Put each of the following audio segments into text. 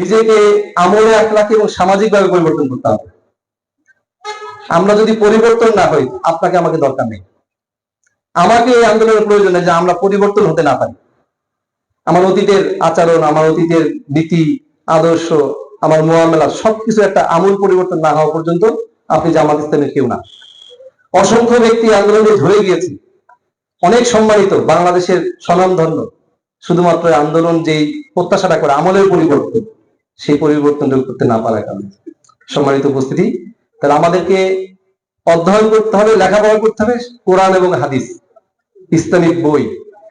নিজেকে আমলে আখলাকে এবং সামাজিকভাবে পরিবর্তন করতে হবে। আমরা যদি পরিবর্তন না হই, আপনাকে আমাকে দরকার নেই। আমাকে এই আন্দোলনের প্রয়োজন যে আমরা পরিবর্তন হতে না পারি। আমার অতীতের আচরণ, আমার অতীতের নীতি, আদর্শ, আমার মোয়ামেলা সবকিছু একটা আমূল পরিবর্তন না হওয়া পর্যন্ত আপনি জামাত ইসলামের কেউ না। অসংখ্য ব্যক্তি আন্দোলনে ধরে গিয়েছে। অনেক সম্মানিত বাংলাদেশের স্বনামধন্য, শুধুমাত্র আন্দোলন যেই প্রত্যাশাটা করে, আমলের পরিবর্তন। সেই পরিবর্তনটা করতে না পারার কারণে। সম্মানিত উপস্থিতি, তাহলে আমাদেরকে অধ্যয়ন করতে হবে, লেখাপড়া করতে হবে কোরআন এবং হাদিস, ইসলামিক বই।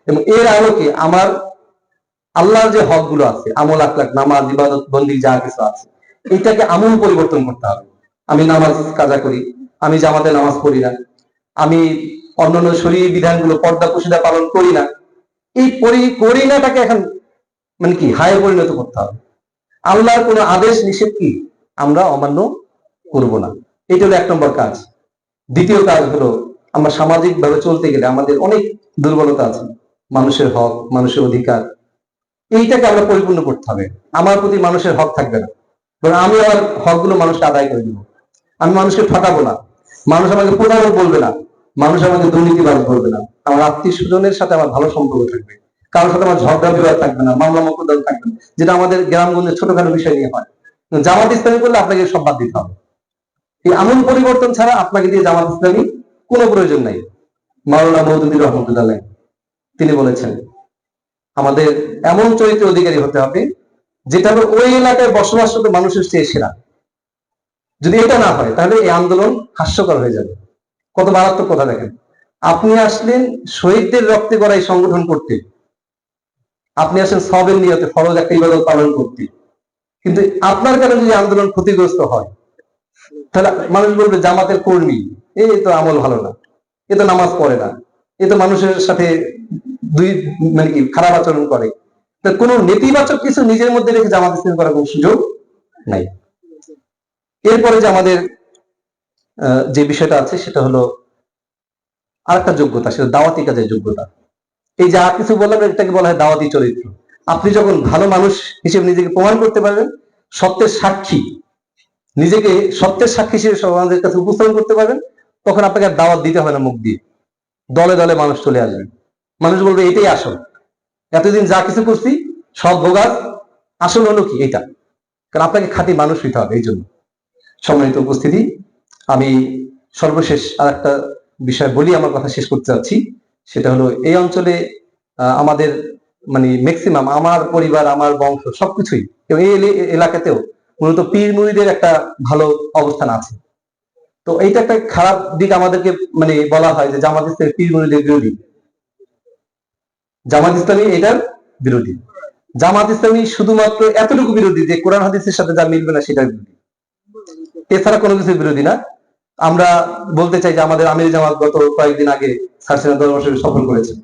এবং এর আলোকে আমার আল্লাহর যে হকগুলো আছে, আমল আখলাক নামাজ, ইবাদত বন্দি যা কিছু আছে, এটাকে আমূল পরিবর্তন করতে হবে। আমি নামাজ কাজা করি, আমি জামাতে নামাজ পড়ি না, আমি অন্যান্য শরীর বিধানগুলো, পর্দা পুশিদা পালন করি না, এই করি নাটাকে এখন মানে কি, হায় পরিণত করতে হবে। আল্লাহর কোনো আদেশ নিষেধ কি? আমরা অমান্য করব না। এটা হলো এক নম্বর কাজ। দ্বিতীয় কাজ হলো, আমরা সামাজিক ভাবে চলতে গেলে আমাদের অনেক দুর্বলতা আছে। মানুষের হক, মানুষের অধিকার। এইটাকে আমরা পরিপূর্ণ করতে হবে। আমার প্রতি মানুষের হক থাকবে না। বরং আমি আমার হকগুলো মানুষকে আদায় করে দিব আমি মানুষকে ঠকাবো না। মানুষ আমাকে প্রতারক বলবে না। মানুষ আমাকে দুর্নীতিবাজ বলবে না। আমার আত্মীয় স্বজনের সাথে আমার ভালো সম্পর্ক থাকবে। কারোর সাথে আমার ঝগড়া, বিবাদ থাকবে না, মামলা, মকদ্দম থাকবে না, যেটা আমাদের গ্রামগঞ্জে ছোটখাটো বিষয় নিয়ে হয়। জামাত ইসলামী করলে আপনাকে সব বাদ দিতে হবে। এই আমূল পরিবর্তন ছাড়া আপনাকে দিয়ে জামাত ইসলামী কোনো প্রয়োজন নাই। মাওলানা মৌদুদি রহমতুল্লাহ তিনি বলেছেন, আমাদের এমন চরিত্র অধিকারী হতে হবে, যেটা হলো ওই এলাকায় বসবাসরত মানুষের চেয়ে সেরা। যদি এটা না হয়, তাহলে এই আন্দোলন হাস্যকর হয়ে যাবে। কত মারাত্মক কথা দেখেন। আপনি আসলেন শহীদদের রক্তে করা এই সংগঠন করতে আপনি আসেন সবের নিয়তে ফরজ একটা ইবাদত পালন করতে। কিন্তু আপনার কারণে যদি আন্দোলন ক্ষতিগ্রস্ত হয়? তাহলে মানুষ বলবে, জামাতের কর্মী, এই তো আমল ভালো না। এ তো নামাজ পড়ে না। এ তো মানুষের সাথে দুই মানে কি, খারাপ আচরণ করে। তা কোনো নেতিবাচক কিছু নিজের মধ্যে রেখে জামাত ইসলাম করার কোনো সুযোগ নাই। এরপরে যে আমাদের যে বিষয়টা আছে, সেটা হলো আরেকটা যোগ্যতা, সেটা দাওয়াতি কাজের যোগ্যতা। এই যা কিছু বললাম এটাকে বলা হয় দাওয়াতি চরিত্র। আপনি যখন ভালো মানুষ হিসেবে নিজেকে প্রমাণ করতে পারবেন, সত্যের সাক্ষী, নিজেকে সত্যের সাক্ষী হিসেবে সমাজের কাছে উপস্থাপন করতে পারবেন, তখন আপনাকে আর দাওয়াত দিতে হবে না মুখ দিয়ে। দলে দলে মানুষ চলে আসবে। মানুষ বলবে, এটাই আসল। এতদিন যা কিছু করছি, সব ভোগাস আসল হলো কি? এটা কারণ আপনাকে খাঁটি মানুষ হইতে হবে, এই জন্য। সম্মানিত উপস্থিতি, আমি সর্বশেষ আর একটা বিষয় বলি, আমার কথা শেষ করতে চাচ্ছি সেটা হলো এই অঞ্চলে আমাদের মানে ম্যাক্সিমাম আমার পরিবার, আমার বংশ সবকিছুই, এবং এই এলাকাতেও মূলত পীর মুড়িদের একটা ভালো অবস্থান আছে। তো এইটা একটা খারাপ দিক আমাদেরকে মানে বলা হয় যে জামাত ইসলামী পীর মুড়িদের বিরোধী। জামাত ইসলামী এটার বিরোধী। জামাত ইসলামী শুধুমাত্র এতটুকু বিরোধী যে কোরআন, হাদিসের সাথে যা মিলবে না সেটার বিরোধী। এছাড়া কোনো কিছু বিরোধী না। আমরা বলতে চাই যে আমাদের আমির জামাত গত কয়েকদিন আগে সফর করেছেন